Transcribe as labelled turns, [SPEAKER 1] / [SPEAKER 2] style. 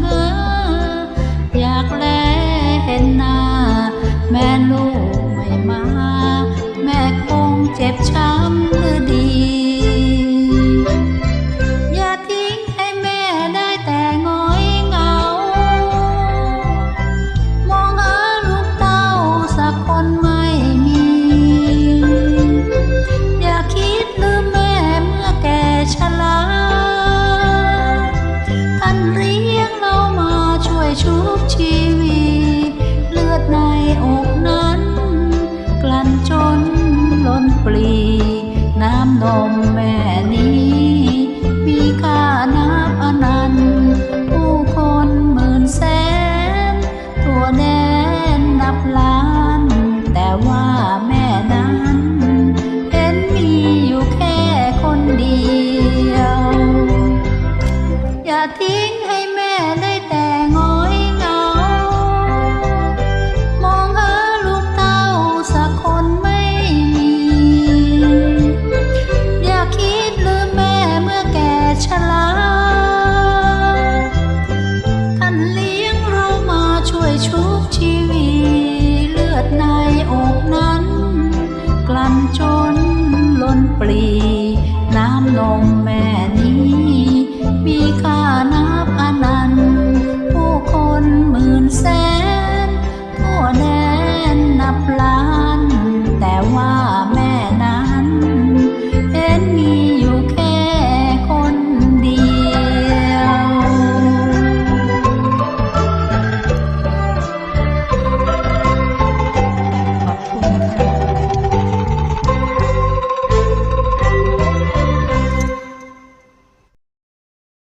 [SPEAKER 1] เงออยากแลเห็นหน้า แม่ลูก แม่นั้น เห็นมีอยู่แค่คนเดียว อย่าทิ้งให้แม่
[SPEAKER 2] ขอบคุณค่ะ